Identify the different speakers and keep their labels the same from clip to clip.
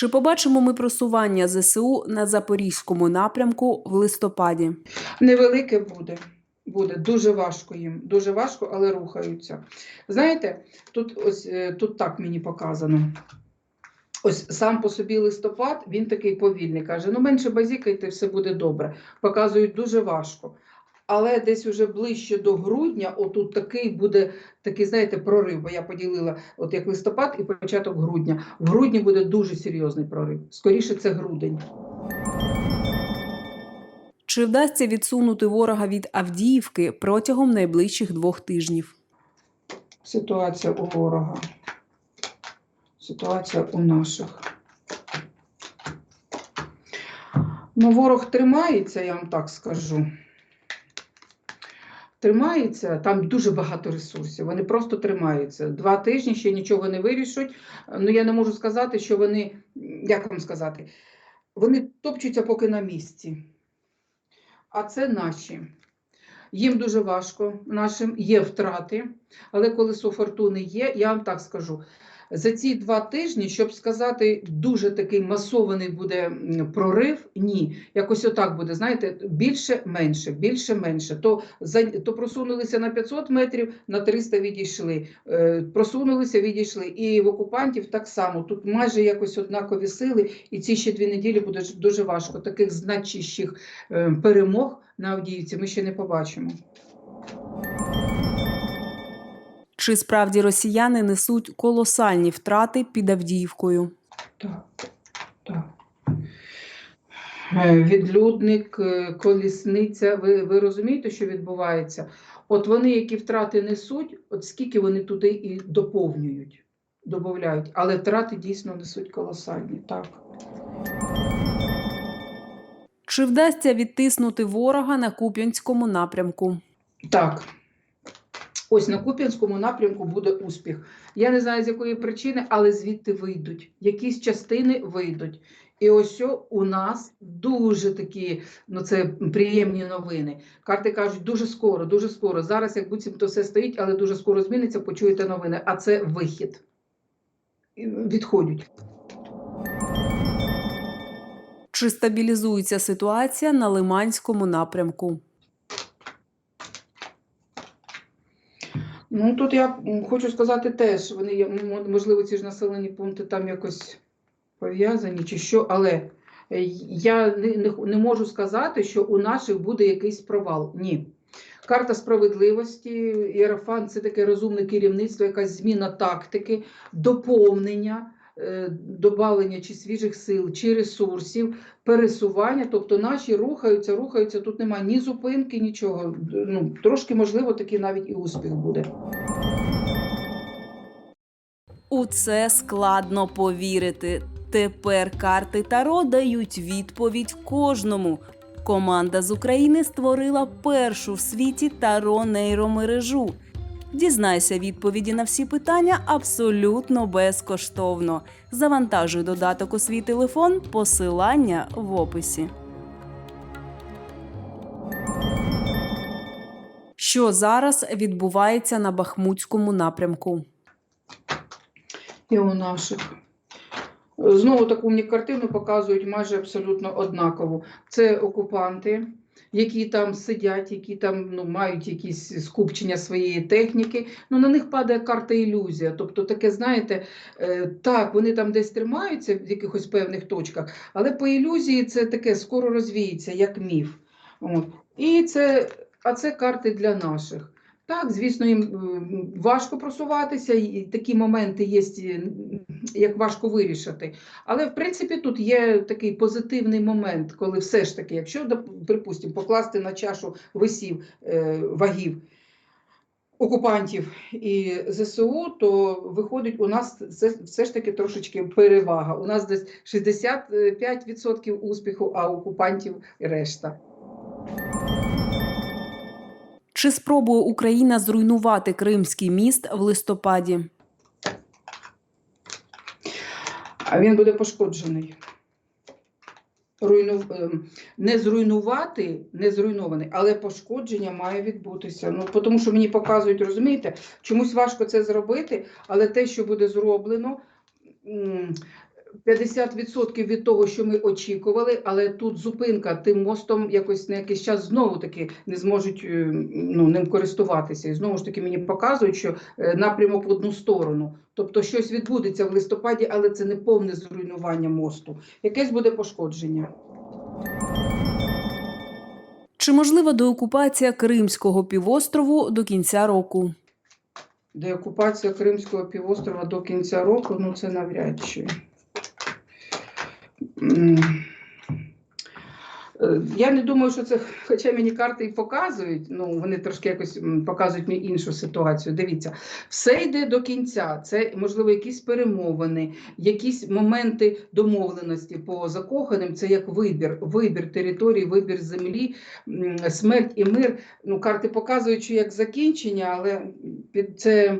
Speaker 1: Чи побачимо ми просування ЗСУ на запорізькому напрямку в листопаді?
Speaker 2: Невелике буде. Буде дуже важко їм, дуже важко, але рухаються. Знаєте, тут ось е, тут так мені показано. Ось сам по собі листопад, він такий повільний. Каже: ну менше базікайте, все буде добре. Показують дуже важко. Але десь уже ближче до грудня, отут такий буде такий, знаєте, прорив. Бо я поділила, от як листопад і початок грудня. В грудні буде дуже серйозний прорив. Скоріше, це грудень.
Speaker 1: Чи вдасться відсунути ворога від Авдіївки протягом найближчих двох тижнів?
Speaker 2: Ситуація у ворога. Ситуація у наших. Ну, ворог тримається, я вам так скажу. Тримається, там дуже багато ресурсів. Вони просто тримаються. Два тижні ще нічого не вирішують. Ну, я не можу сказати, що вони, як вам сказати, вони топчуться поки на місці. А це наші. Їм дуже важко, нашим є втрати, але колесо фортуни є, я вам так скажу. За ці два тижні, щоб сказати, дуже такий масований буде прорив, ні. Якось отак буде, знаєте, більше, менше, більше, менше. То, то просунулися на 500 метрів, на 300 відійшли. Е, просунулися, відійшли. І в окупантів так само. Тут майже якось однакові сили, і ці ще дві неділі буде дуже важко. Таких значущих е, перемог на Авдіївці ми ще не побачимо.
Speaker 1: Чи справді росіяни несуть колосальні втрати під Авдіївкою?
Speaker 2: Так, так. Е, Відлюдник, е, колісниця. Ви, ви розумієте, що відбувається? От вони, які втрати несуть, от скільки вони туди і доповнюють, додають, але втрати дійсно несуть колосальні. Так.
Speaker 1: Чи вдасться відтиснути ворога на Куп'янському напрямку?
Speaker 2: Так. Ось на Куп'янському напрямку буде успіх. Я не знаю з якої причини, але звідти вийдуть. Якісь частини вийдуть. І ось у нас дуже такі, ну це приємні новини. Карти кажуть, дуже скоро, дуже скоро. Зараз, як буцімто все стоїть, але дуже скоро зміниться, почуєте новини. А це вихід. Відходять.
Speaker 1: Чи стабілізується ситуація на Лиманському напрямку?
Speaker 2: Ну тут я хочу сказати теж, вони є, можливо, ці ж населені пункти там якось пов'язані чи що, але е, я не, не, не можу сказати, що у наших буде якийсь провал. Ні. Карта справедливості, Єрофан це таке розумне керівництво, якась зміна тактики, доповнення, добавлення чи свіжих сил, чи ресурсів, пересування. Тобто наші рухаються, рухаються. Тут немає ні зупинки, нічого. Ну, трошки, можливо, такий навіть і успіх буде.
Speaker 1: У це складно повірити. Тепер карти Таро дають відповідь кожному. Команда з України створила першу в світі Таро нейромережу. Дізнайся відповіді на всі питання абсолютно безкоштовно. Завантажуй додаток у свій телефон, посилання в описі. Що зараз відбувається на Бахмутському напрямку?
Speaker 2: І у наших. Знову таку мені картину показують майже абсолютно однакову. Це окупанти, які там сидять, які там ну, мають якісь скупчення своєї техніки. Ну, на них падає карта ілюзія. Тобто, таке, знаєте, е, так, вони там десь тримаються в якихось певних точках, але по ілюзії це таке скоро розвіється, як міф. От. І це, а це карти для наших. Так, звісно, їм важко просуватися, і такі моменти є, е, як важко вирішити. Але в принципі тут є такий позитивний момент, коли все ж таки, якщо, припустимо, покласти на чашу весів е, вагів окупантів і ЗСУ, то виходить у нас це все ж таки трошечки перевага. У нас десь 65% успіху, а окупантів решта.
Speaker 1: Чи спробує Україна зруйнувати Кримський міст в листопаді?
Speaker 2: А він буде пошкоджений. Руйну... ем, Не зруйнувати, не зруйнований, але пошкодження має відбутися. Ну, тому що мені показують, розумієте, чомусь важко це зробити, але те, що буде зроблено, 50% від того, що ми очікували, але тут зупинка тим мостом якось на якийсь час знову таки не зможуть е, ну, ним користуватися. І знову ж таки мені показують, що е, напрямок в одну сторону. Тобто щось відбудеться в листопаді, але це не повне зруйнування мосту. Якесь буде пошкодження.
Speaker 1: Чи можлива деокупація Кримського півострову до кінця року?
Speaker 2: Деокупація Кримського півострова до кінця року, ну це навряд чи. Е, Я не думаю, що це, хоча мені карти і показують, ну вони трошки якось показують мені іншу ситуацію. Дивіться, все йде до кінця. Це можливо якісь перемовини, якісь моменти домовленості по закоханим. Це як вибір, вибір території, вибір землі, смерть і мир. Ну, карти показують, що як закінчення, але це.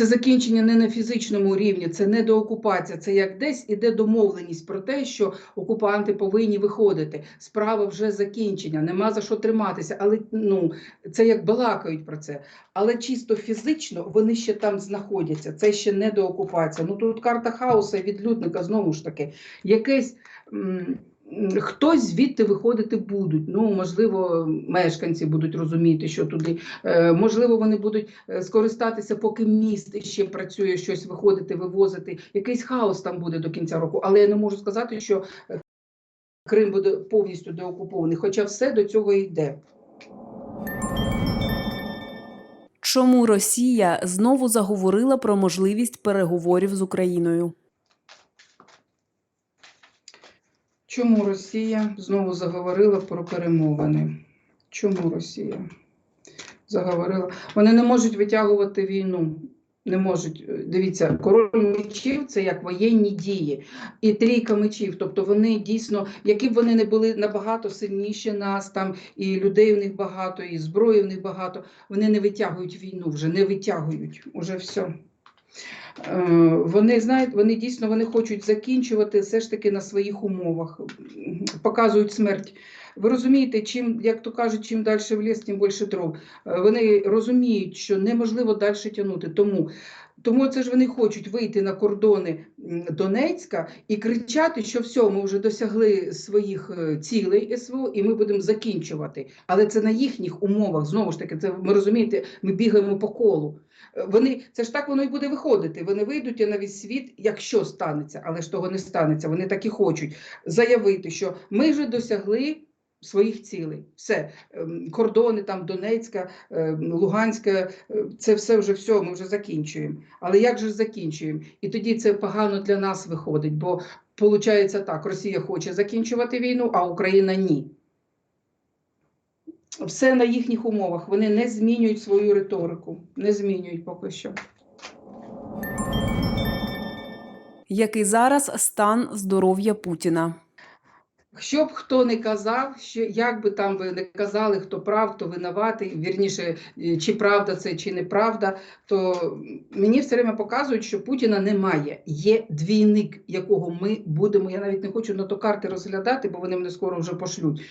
Speaker 2: Це закінчення не на фізичному рівні, це не доокупація, це як десь іде домовленість про те, що окупанти повинні виходити. Справа вже закінчення, нема за що триматися. Але ну це як балакають про це. Але чисто фізично вони ще там знаходяться. Це ще не доокупація. Ну тут карта хаоса і відлюдника знову ж таки. Якесь. Хтось звідти виходити будуть. Ну, можливо, мешканці будуть розуміти, що туди. Е, можливо, вони будуть е, скористатися, поки міст ще працює, щось виходити, вивозити. Якийсь хаос там буде до кінця року. Але я не можу сказати, що е, Крим буде повністю деокупований, хоча все до цього йде.
Speaker 1: Чому Росія знову заговорила про можливість переговорів з Україною?
Speaker 2: Чому Росія знову заговорила про перемовини? Чому Росія заговорила? Вони не можуть витягувати війну. Не можуть. Дивіться, король мечів це як воєнні дії. І трійка мечів. Тобто вони дійсно, які б вони не були набагато сильніші нас, там і людей в них багато, і зброї в них багато. Вони не витягують війну вже, не витягують. Уже все. Е, Вони знають, вони дійсно вони хочуть закінчувати все ж таки на своїх умовах, показують смерть. Ви розумієте, чим, як то кажуть, чим далі в ліс, тим більше дров. Е, Вони розуміють, що неможливо далі тягнути. Тому, тому це ж вони хочуть вийти на кордони Донецька і кричати, що все, ми вже досягли своїх е, цілей СВО, і ми будемо закінчувати. Але це на їхніх умовах. Знову ж таки, це ви розумієте, ми бігаємо по колу. Е, Вони це ж так воно і буде виходити. Вони вийдуть на весь світ, якщо станеться, але ж того не станеться. Вони так і хочуть заявити, що ми вже досягли своїх цілей. Все Ем, кордони там Донецька, ем, Луганська, е, це все вже все. Ми вже закінчуємо. Але як же закінчуємо? І тоді це погано для нас виходить, бо виходить так: Росія хоче закінчувати війну, а Україна ні. Все на їхніх умовах. Вони не змінюють свою риторику, не змінюють поки що.
Speaker 1: Який зараз стан здоров'я Путіна?
Speaker 2: Що б хто не казав, що як би там ви не казали, хто прав, хто винуватий, вірніше, е, чи правда це, чи неправда, то мені все время показують, що Путіна немає. Є двійник, якого ми будемо. Я навіть не хочу на то карти розглядати, бо вони мене скоро вже пошлють.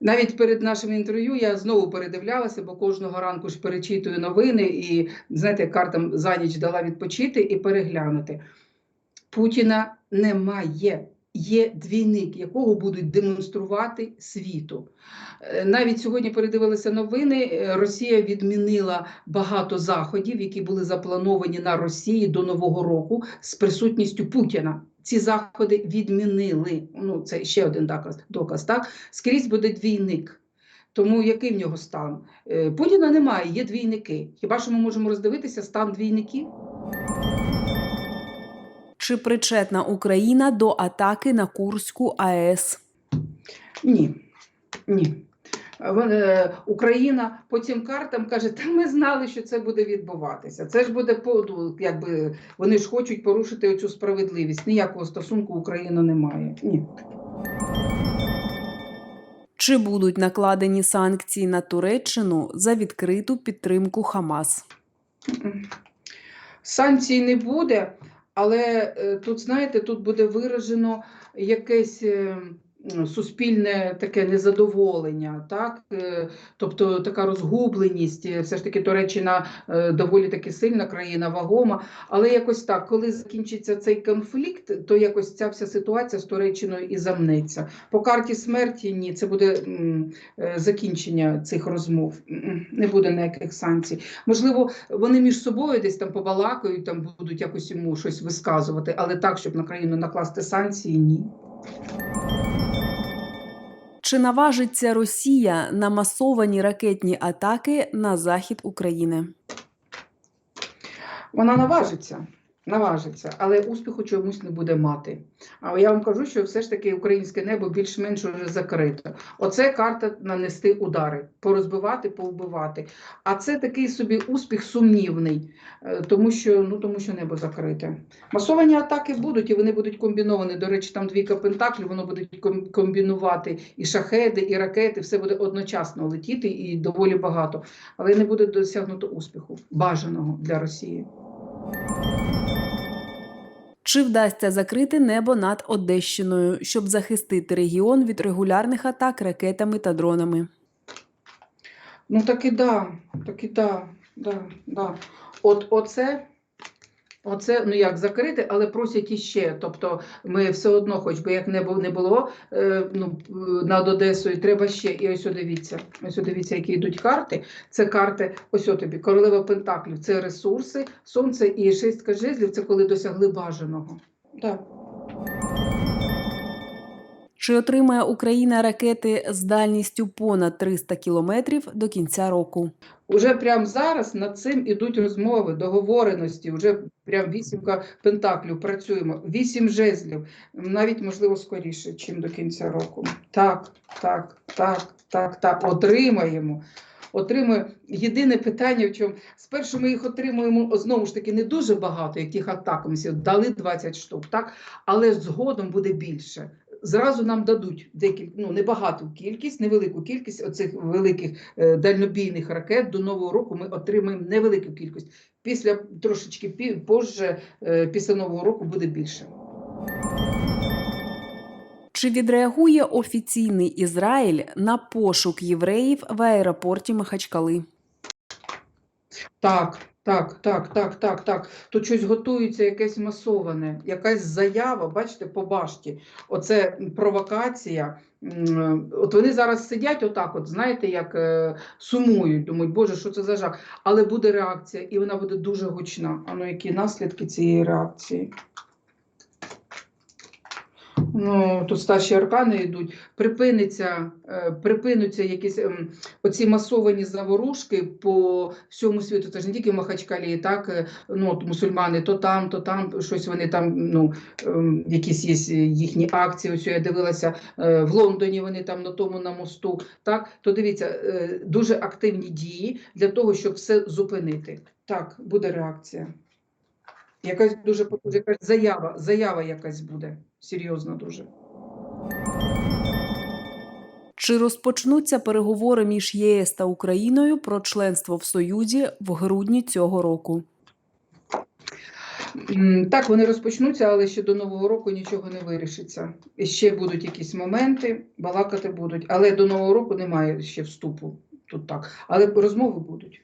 Speaker 2: Навіть перед нашим інтерв'ю я знову передивлялася, бо кожного ранку ж перечитую новини і знаєте, картам за ніч дала відпочити і переглянути. Путіна немає. Є двійник, якого будуть демонструвати світу. Е, Навіть сьогодні передивилися новини. е, Росія відмінила багато заходів, які були заплановані на Росії до Нового року з присутністю Путіна. Ці заходи відмінили. Ну, це ще один доказ. доказ так? Скрізь буде двійник. Тому який в нього стан? Е, Путіна немає, є двійники. Хіба що ми можемо роздивитися стан двійників?
Speaker 1: Чи причетна Україна до атаки на Курську АЕС?
Speaker 2: Ні. Ні. Україна по цим картам каже, та ми знали, що це буде відбуватися. Це ж буде ну, якби вони ж хочуть порушити оцю справедливість. Ніякого стосунку Україна не має. Ні.
Speaker 1: Чи будуть накладені санкції на Туреччину за відкриту підтримку Хамас?
Speaker 2: Санкцій не буде, але е, тут, знаєте, тут буде виражено якесь, е, м, суспільне таке незадоволення, так? Е, тобто така розгубленість. Е, Все ж таки Туреччина е, доволі таки сильна країна, вагома. Але якось так, коли закінчиться цей конфлікт, то якось ця вся ситуація з Туреччиною і замнеться. По карті смерті ні, це буде закінчення цих розмов. Не буде ніяких санкцій. Можливо, вони між собою десь там побалакають, там будуть якось йому щось висказувати, але так, щоб на країну накласти санкції, ні.
Speaker 1: Чи наважиться Росія на масовані ракетні атаки на захід України?
Speaker 2: Вона наважиться, наважиться, але успіху чомусь не буде мати. А я вам кажу, що все ж таки українське небо більш-менш уже закрито. Оце карта нанести удари, порозбивати, повбивати. А це такий собі успіх сумнівний, е, тому що, ну, тому що небо закрите. Масовані атаки будуть, і вони будуть комбіновані. До речі, там двійка пентаклів, воно буде ком- комбінувати і шахеди, і ракети, все буде одночасно летіти і доволі багато. Але не буде досягнуто успіху, бажаного для Росії.
Speaker 1: Чи вдасться закрити небо над Одещиною, щоб захистити регіон від регулярних атак ракетами та дронами?
Speaker 2: Ну так і да, так і да, да, да. От оце, оце, ну як закрити, але просять іще. Тобто ми все одно, хоч би як не було, не було е, ну, над Одесою, треба ще. І ось дивіться, ось дивіться, які йдуть карти. Це карти, ось тобі, королева Пентаклів, це ресурси, сонце і шістка жезлів, це коли досягли бажаного. Да.
Speaker 1: Чи отримає Україна ракети з дальністю понад 300 кілометрів до кінця року?
Speaker 2: Уже прямо зараз над цим ідуть розмови, договореності. Уже прям вісімка пентаклів працюємо, вісім жезлів, навіть можливо скоріше, ніж до кінця року. Так, так, так, так, так. Отримаємо. Отримує єдине питання, в чому спершу ми їх отримуємо знову ж таки не дуже багато, як тих атак. Ми дали 20 штук, так але згодом буде більше. Зразу нам дадуть декілька, ну небагату кількість, невелику кількість оцих великих е, дальнобійних ракет. До нового року ми отримаємо невелику кількість. Після трошечки позже, е, після нового року буде більше.
Speaker 1: Чи відреагує офіційний Ізраїль на пошук євреїв в аеропорті Махачкали?
Speaker 2: Так, так, так, так, так, так. Тут щось готується якесь масоване, якась заява, бачите, по башті. Оце провокація. От вони зараз сидять отак, от знаєте, як е, сумують, думають, Боже, що це за жах. Але буде реакція, і вона буде дуже гучна. А ну які наслідки цієї реакції? Ну, тут старші аркани йдуть, припиниться, е, припинуться якісь ем, оці масовані заворушки по всьому світу. Це ж не тільки в Махачкалі, так е, ну от мусульмани, то там, то там щось вони там, ну ем, якісь є їхні акції. Ось я дивилася е, в Лондоні. Вони там на тому на мосту. Так, то дивіться, дуже активні дії для того, щоб все зупинити. Так, буде реакція. Якась дуже потужна заява, заява якась буде серйозна дуже.
Speaker 1: Чи розпочнуться переговори між ЄС та Україною про членство в Союзі в грудні цього року?
Speaker 2: Так, вони розпочнуться, але ще до Нового року нічого не вирішиться. І ще будуть якісь моменти, балакати будуть, але до Нового року немає ще вступу. Тут так. Але розмови будуть.